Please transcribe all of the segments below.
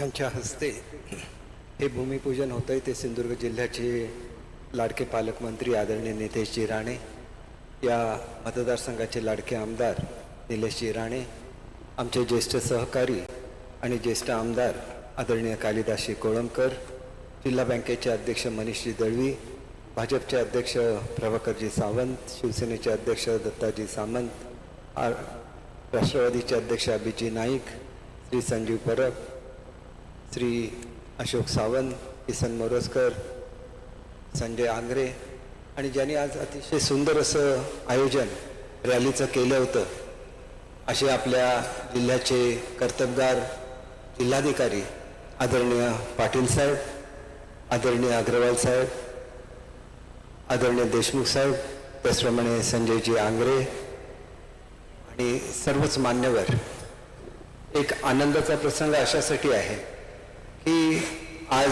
यांच्या हस्ते हे भूमिपूजन होतं आहे ते सिंधुदुर्ग जिल्ह्याचे लाडके पालकमंत्री आदरणीय नितेशजी राणे या मतदारसंघाचे लाडके आमदार निलेशजी राणे आमचे ज्येष्ठ सहकारी आणि ज्येष्ठ आमदार आदरणीय कालिदासजी कोळंबकर जिल्हा बँकेचे अध्यक्ष मनीषजी दळवी भाजपचे अध्यक्ष प्रभाकरजी सावंत शिवसेनेचे अध्यक्ष दत्ताजी सामंत राष्ट्रवादीचे अध्यक्ष अभिजी नाईक श्री संजीव परब श्री अशोक सावंत किसन मोरजकर संजय आंग्रे आणि ज्यांनी आज अतिशय सुंदर असं आयोजन रॅलीचं केलं होतं असे आपल्या जिल्ह्याचे कर्तबगार जिल्हाधिकारी आदरणीय पाटील साहेब आदरणीय अग्रवाल साहेब आदरणीय देशमुख साहेब त्याचप्रमाणे संजयजी आंग्रे आणि सर्वच मान्यवर एक आनंदाचा प्रसंग अशासाठी आहे. की आज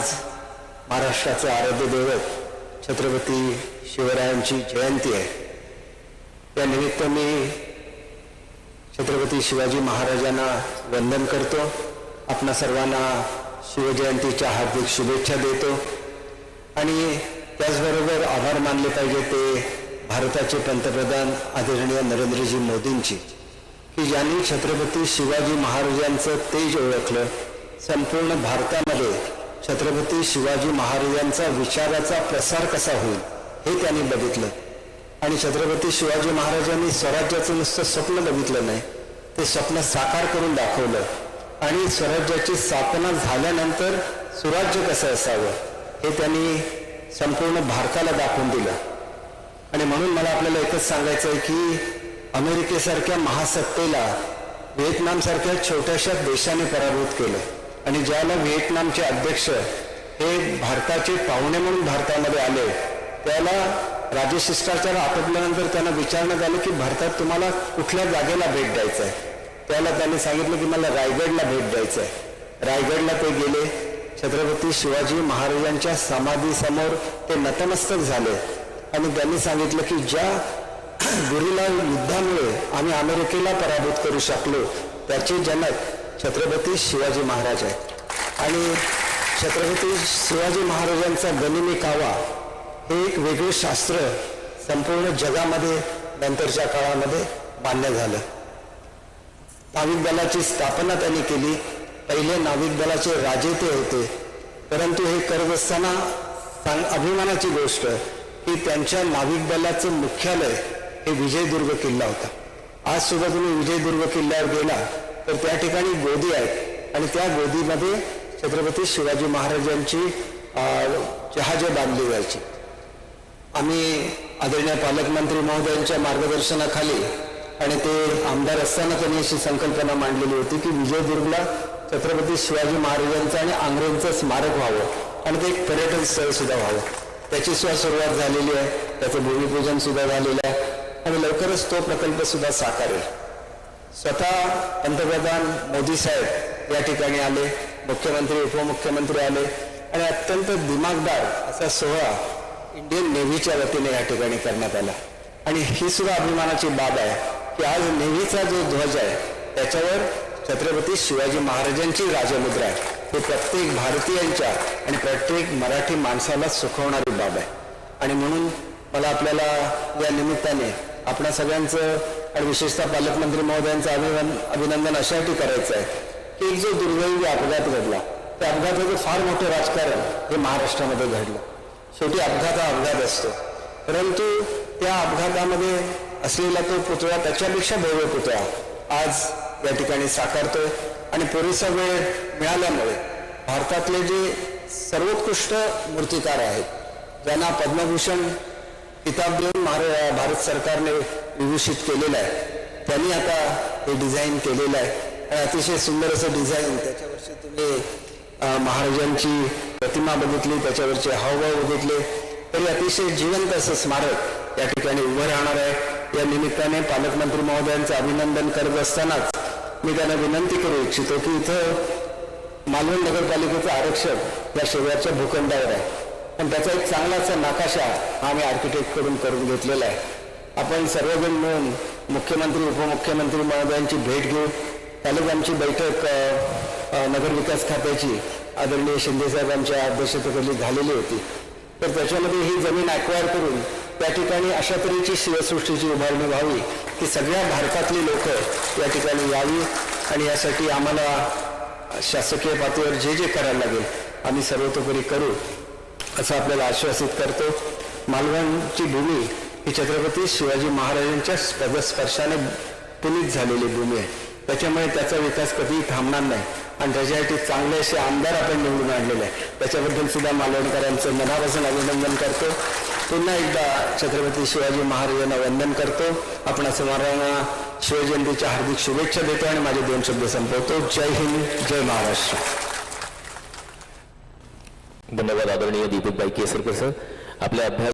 महाराष्ट्राचे आराध्य दैवत छत्रपती शिवरायांची जयंती आहे. त्यानिमित्त मी छत्रपती शिवाजी महाराजांना वंदन करतो. आपणा सर्वांना शिवजयंतीच्या हार्दिक शुभेच्छा देतो. आणि त्याचबरोबर आभार मानले पाहिजे ते भारताचे पंतप्रधान आदरणीय नरेंद्रजी मोदींची की ज्यांनी छत्रपती शिवाजी महाराजांचं तेज ओळखलं. संपूर्ण भारतामध्ये छत्रपती शिवाजी महाराजांचा विचाराचा प्रसार कसा होईल हे त्यांनी बघितलं. आणि छत्रपती शिवाजी महाराजांनी स्वराज्याचं नुसतं स्वप्न बघितलं नाही ते स्वप्न साकार करून दाखवलं. आणि स्वराज्याची स्थापना झाल्यानंतर सुराज्य कसं असावं हे त्यांनी संपूर्ण भारताला दाखवून दिलं. आणि म्हणून मला आपल्याला एकच सांगायचं आहे की अमेरिकेसारख्या महासत्तेला व्हिएतनामसारख्या छोट्याशा देशाने पराभूत केलं. आणि ज्याला व्हिएतनामचे अध्यक्ष हे भारताचे पाहुणे म्हणून भारतामध्ये आले त्याला राजशिष्टाचार आपटल्यानंतर त्यांना विचारण्यात आलं की भारतात तुम्हाला कुठल्या जागेला भेट द्यायचं आहे त्याला त्यांनी सांगितलं की मला रायगडला भेट द्यायचं आहे रायगडला ते गेले. छत्रपती शिवाजी महाराजांच्या समाधीसमोर ते नतमस्तक झाले. आणि त्यांनी सांगितलं की ज्या गुरुला युद्धामुळे आम्ही अमेरिकेला पराभूत करू शकलो त्याचे जनक छत्रपती शिवाजी महाराज आहेत आणि छत्रपती शिवाजी महाराजांचा गनिमी कावा हे एक वेगळं शास्त्र संपूर्ण जगामध्ये नंतरच्या काळामध्ये मान्य झालं. नाविक दलाची स्थापना त्यांनी केली. पहिले नाविक दलाचे राजे ते होते. परंतु हे करत असताना सांग अभिमानाची गोष्ट की त्यांच्या नाविक दलाचं मुख्यालय हे विजयदुर्ग किल्ला होता. आज सुद्धा तुम्ही विजयदुर्ग किल्ल्यावर गेला तर त्या ठिकाणी गोदी आहेत. आणि त्या गोदीमध्ये छत्रपती शिवाजी महाराजांची जहाजे बांधली जायची. आम्ही आदरणीय पालकमंत्री महोदयांच्या मार्गदर्शनाखाली आणि ते आमदार असताना त्यांनी अशी संकल्पना मांडलेली होती की विजयदुर्गला छत्रपती शिवाजी महाराजांचं आणि आंग्रेंचं स्मारक व्हावं आणि ते एक पर्यटन स्थळ सुद्धा व्हावं. त्याची सुद्धा सुरुवात झालेली आहे. त्याचं भूमिपूजन सुद्धा झालेलं आहे. आणि लवकरच तो प्रकल्प सुद्धा साकारेल. स्वतः पंतप्रधान मोदी साहेब या ठिकाणी आले मुख्यमंत्री उपमुख्यमंत्री आले आणि अत्यंत दिमागदार असा सोहळा इंडियन नेव्हीच्या वतीने या ठिकाणी करण्यात आला. आणि ही सुद्धा अभिमानाची बाब आहे की आज नेव्हीचा जो ध्वज आहे त्याच्यावर छत्रपती शिवाजी महाराजांची राजमुद्रा आहे. हे प्रत्येक भारतीयांच्या आणि प्रत्येक मराठी माणसाला सुखवणारी बाब आहे. आणि म्हणून मला आपल्याला या निमित्ताने आपल्या सगळ्यांचं आणि विशेषतः पालकमंत्री महोदयांचं अभिनंदन अभिनंदन अशासाठी करायचं आहे की एक जो दुर्दैवी अपघात घडला त्या अपघाताचं फार मोठं राजकारण हे महाराष्ट्रामध्ये घडलं. शेवटी अपघात हा अपघात असतो. परंतु त्या अपघातामध्ये असलेला तो पुतळा त्याच्यापेक्षा भव्य पुतळा आज या ठिकाणी साकारतोय. आणि पुरेसा वेळ मिळाल्यामुळे भारतातले जे सर्वोत्कृष्ट मूर्तिकार आहेत ज्यांना पद्मभूषण किताब देऊन महारा भारत सरकारने विभूषित केलेलं आहे. त्यांनी आता हे डिझाईन केलेलं आहे. आणि अतिशय सुंदर असं डिझाईन त्याच्यावरचे तुम्ही महाराजांची प्रतिमा बघितली त्याच्यावरचे हावभाव बघितले. तरी अतिशय जिवंत असं स्मारक या ठिकाणी उभं राहणार आहे. या निमित्ताने पालकमंत्री महोदयांचं अभिनंदन करत असतानाच मी त्यांना विनंती करू इच्छितो की इथं मालवण नगरपालिकेचं आरक्षण या शेजारच्या भूखंडावर आहे. पण त्याचा एक चांगलासा नाकाशा नकाशा हा आम्ही आर्किटेक्टकडून करून घेतलेला आहे. आपण सर्वजण मिळून मुख्यमंत्री उपमुख्यमंत्री महोदयांची भेट घेऊ त्यालाच आमची बैठक नगरविकास खात्याची आदरणीय शिंदेसाहेब आमच्या अध्यक्षतेखाली झालेली होती. तर त्याच्यामध्ये ही जमीन ॲक्वायर करून त्या ठिकाणी अशा तऱ्हेची शिवसृष्टीची उभारणी व्हावी की सगळ्या भारतातली लोक या ठिकाणी यावी आणि यासाठी आम्हाला शासकीय पातळीवर जे जे करायला लागेल आम्ही सर्वतोपरी करू असं आपल्याला आश्वासित करतो. मालवणची भूमी ही छत्रपती शिवाजी महाराजांच्या पदस्पर्शाने पुनीत झालेली भूमी आहे. त्याच्यामुळे त्याचा विकास कधीही थांबणार नाही. आणि त्याच्यासाठी चांगले असे आमदार आपण निवडून आणलेले आहे. त्याच्याबद्दल सुद्धा मालवणकरांचं मनापासून अभिनंदन करतो. पुन्हा एकदा छत्रपती शिवाजी महाराजांना वंदन करतो. आपण सर्वांना शिवजयंतीच्या हार्दिक शुभेच्छा देतो आणि माझे दोन शब्द संपवतो. जय हिंद जय महाराष्ट्र. धन्यवाद आदरणीय दीपकबाई केसरकर सर. आपल्या अभ्यास